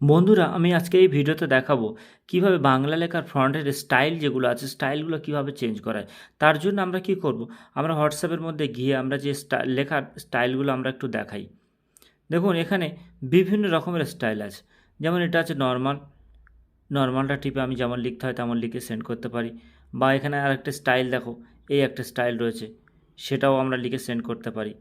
বন্ধুরা, আমি আজকে এই ভিডিওতে দেখাবো কীভাবে বাংলা লেখার ফ্রন্টের স্টাইল যেগুলো আছে স্টাইলগুলো কীভাবে চেঞ্জ করা হয় তার জন্য আমরা কি করব? আমরা হোয়াটসঅ্যাপের মধ্যে গিয়ে আমরা যে লেখার স্টাইলগুলো আমরা একটু দেখাই। দেখুন, এখানে বিভিন্ন রকমের স্টাইল আছে। যেমন এটা আছে নর্মাল নর্মালটা টিপে আমি যেমন লিখতে হয় তেমন লিখে সেন্ড করতে পারি। বা এখানে আরেকটা স্টাইল দেখো, এই একটা স্টাইল রয়েছে, সেটাও আমরা লিখে সেন্ড করতে পারি।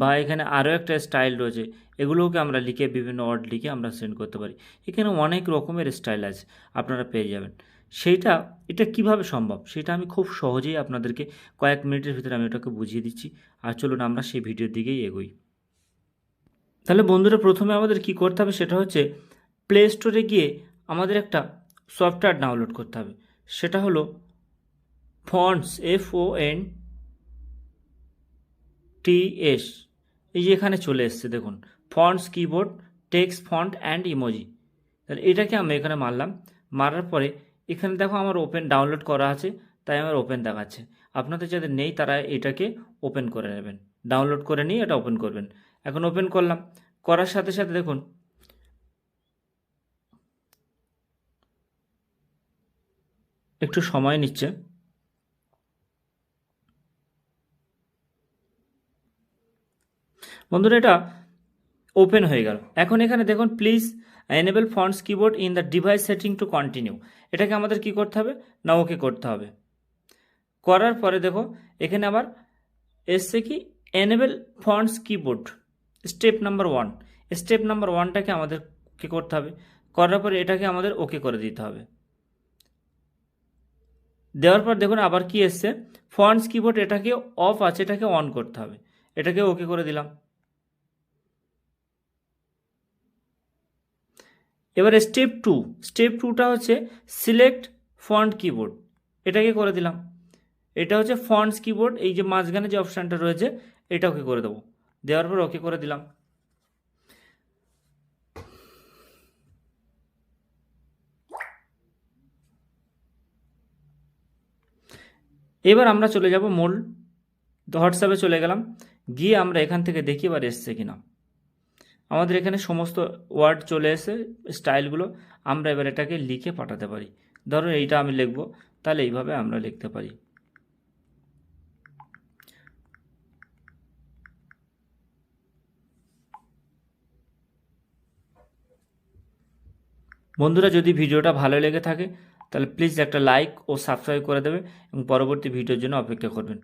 বা এখানে আরও একটা স্টাইল রয়েছে, এগুলোকে আমরা লিখে বিভিন্ন ওয়ার্ড লিখে আমরা সেন্ড করতে পারি। এখানে অনেক রকমের স্টাইল আছে, আপনারা পেয়ে যাবেন। সেইটা, এটা কীভাবে সম্ভব? সেটা আমি খুব সহজেই আপনাদেরকে কয়েক মিনিটের ভিতরে আমি ওটাকে বুঝিয়ে দিচ্ছি। আর চলুন আমরা সেই ভিডিওর দিকেই এগোই। তাহলে বন্ধুরা, প্রথমে আমাদের কি করতে হবে সেটা হচ্ছে প্লে স্টোরে গিয়ে আমাদের একটা সফটওয়্যার ডাউনলোড করতে হবে। সেটা হলো fonts F O N T S এই যে এখানে চলে এসছে, দেখুন fonts keyboard text font and emoji তাহলে এটাকে আমি এখানে মারলাম। মারার পরে এখানে দেখো আমার ওপেন ডাউনলোড করা আছে, তাই আমার ওপেন দেখাচ্ছে। আপনাদের যাদের নেই, তারা এটাকে ওপেন করে নেবেন। ডাউনলোড করে নিয়ে এটা ওপেন করবেন। এখন ওপেন করলাম। করার সাথে সাথে দেখুন, একটু সময় নিচ্ছে। বন্ধুরা, এটা ওপেন হয়ে গেল। এখন এখানে দেখুন please enable fonts keyboard in the device setting to continue এটাকে আমাদের কি করতে হবে? না ওকে করতে হবে। করার পরে দেখো, এখানে আবার এসছে কি? Enable fonts keyboard step number one step number ওয়ানটাকে আমাদের কি করতে হবে? করার পরে এটাকে আমাদের ওকে করে দিতে হবে। দেওয়ার পর দেখুন, আবার কি এসছে? ফন্টস কিবোর্ড এটাকে অফ আছে, এটাকে অন করতে হবে। এটাকে ওকে করে দিলাম। এবারে স্টেপ টু স্টেপ টুটা হচ্ছে সিলেক্ট ফন্ট কিবোর্ড এটাকে করে দিলাম। এটা হচ্ছে ফন্টস কিবোর্ড এই যে মাঝখানে যে অপশানটা রয়েছে এটা ওকে করে দেবো। দেওয়ার পর ওকে করে দিলাম। এবার আমরা চলে যাব মূল হোয়াটসঅ্যাপে চলে গেলাম। গিয়ে আমরা এখান থেকে দেখি এবার এসছে কিনা। আমাদের এখানে সমস্ত ওয়ার্ড চলে এসে স্টাইলগুলো আমরা এবার এটাকে লিখে পাঠাতে পারি। ধরুন এইটা আমি লিখব, তাহলে এইভাবে আমরা লিখতে পারি। বন্ধুরা, যদি ভিডিওটা ভালো লেগে থাকে, তাহলে প্লিজ একটা লাইক ও সাবস্ক্রাইব করে দেবে এবং পরবর্তী ভিডিওর জন্য অপেক্ষা করবেন।